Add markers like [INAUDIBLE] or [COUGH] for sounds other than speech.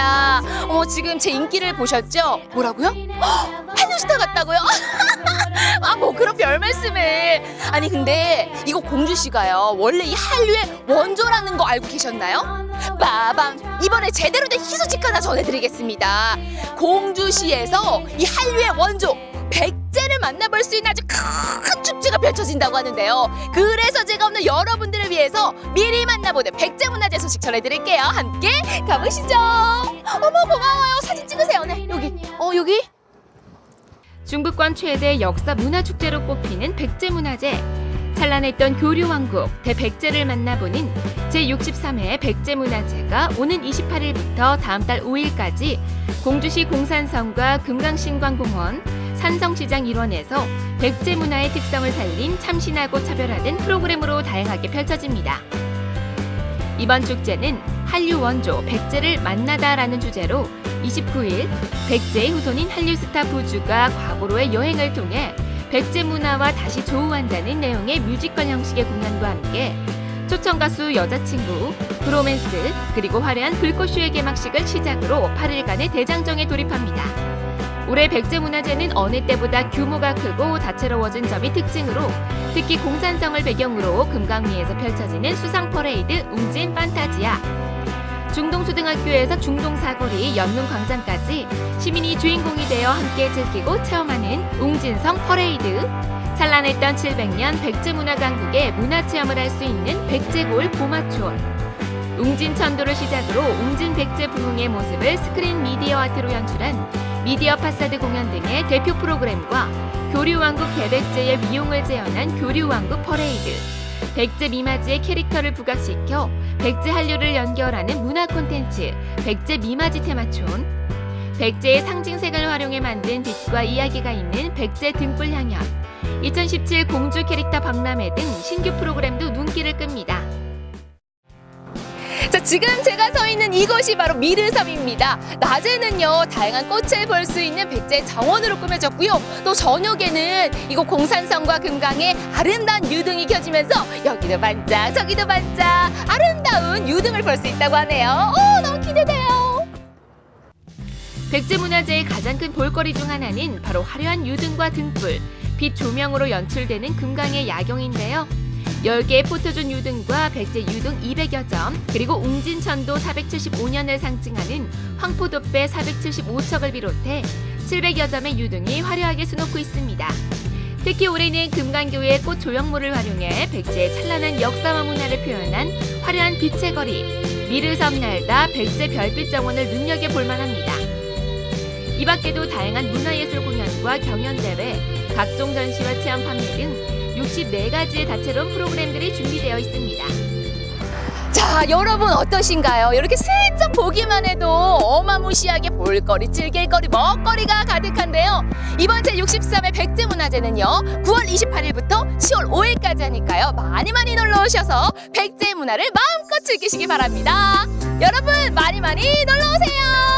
어, 지금 제 인기를 보셨죠? 뭐라고요? 헉, 한류스타 같다고요? [LAUGHS] 아, 뭐 그런 별 말씀을. 아니, 근데 이거 공주 씨가요. 원래 이 한류의 원조라는 거 알고 계셨나요? 빠밤! 이번에 제대로 된 희소식 하나 전해드리겠습니다. 공주시에서 이 한류의 원조, 백제를 만나볼 수 있는 아주 큰 축제가 펼쳐진다고 하는데요. 그래서 제가 오늘 여러분들을 위해서 미리 만나보는 백제문화재 소식 전해드릴게요. 함께 가보시죠. 어머 고마워요. 사진 찍으세요. 네 여기. 어 여기. 중부권 최대 역사 문화 축제로 꼽히는 백제문화제. 찬란했던 교류왕국 대백제를 만나보는 제63회 백제문화제가 오는 28일부터 다음 달 5일까지 공주시 공산성과 금강신광공원, 산성시장 일원에서 백제 문화의 특성을 살린 참신하고 차별화된 프로그램으로 다양하게 펼쳐집니다. 이번 축제는 한류 원조 백제를 만나다라는 주제로 29일 백제의 후손인 한류 스타 부주가 과거로의 여행을 통해 백제 문화와 다시 조우한다는 내용의 뮤지컬 형식의 공연과 함께 초청 가수 여자친구, 브로맨스, 그리고 화려한 불꽃쇼의 개막식을 시작으로 8일간의 대장정에 돌입합니다. 올해 백제문화제는 어느 때보다 규모가 크고 다채로워진 점이 특징으로 특히 공산성을 배경으로 금강위에서 펼쳐지는 수상 퍼레이드 웅진 판타지아. 중동초등학교에서 중동사거리 연문광장까지 시민이 주인공이 되어 함께 즐기고 체험하는 웅진성 퍼레이드. 찬란했던 700년 백제문화강국의 문화체험을 할 수 있는 백제골 보마촌 웅진천도를 시작으로 웅진 백제 부흥의 모습을 스크린 미디어 아트로 연출한 미디어 파사드 공연 등의 대표 프로그램과 교류왕국 대백제의 위용을 재현한 교류왕국 퍼레이드 백제 미마지의 캐릭터를 부각시켜 백제 한류를 연결하는 문화 콘텐츠 백제 미마지 테마촌 백제의 상징색을 활용해 만든 빛과 이야기가 있는 백제 등불 향연 2017 공주 캐릭터 박람회 등 신규 프로그램도 눈길을 끕니다. 자 지금 제가 서 있는 이곳이 바로 미르섬입니다. 낮에는요 다양한 꽃을 볼 수 있는 백제 정원으로 꾸며졌고요. 또 저녁에는 이곳 공산성과 금강에 아름다운 유등이 켜지면서 여기도 반짝 저기도 반짝 아름다운 유등을 볼 수 있다고 하네요. 오 너무 기대돼요. 백제문화제의 가장 큰 볼거리 중 하나는 바로 화려한 유등과 등불, 빛 조명으로 연출되는 금강의 야경인데요. 10개의 포토존 유등과 백제 유등 200여 점, 그리고 웅진천도 475년을 상징하는 황포도배 475척을 비롯해 700여 점의 유등이 화려하게 수놓고 있습니다. 특히 올해는 금강교의 꽃 조형물을 활용해 백제의 찬란한 역사와 문화를 표현한 화려한 빛의 거리, 미르섬 날다 백제 별빛 정원을 눈여겨볼 만합니다. 이 밖에도 다양한 문화예술 공연과 경연대회, 각종 전시와 체험 판매 등 64가지의 다채로운 프로그램들이 준비되어 있습니다. 자 여러분 어떠신가요? 이렇게 슬쩍 보기만 해도 어마무시하게 볼거리, 즐길거리, 먹거리가 가득한데요. 이번 제63회 백제 문화제는요. 9월 28일부터 10월 5일까지 하니까요. 많이 많이 놀러 오셔서 백제 문화를 마음껏 즐기시기 바랍니다. 여러분 많이 많이 놀러 오세요.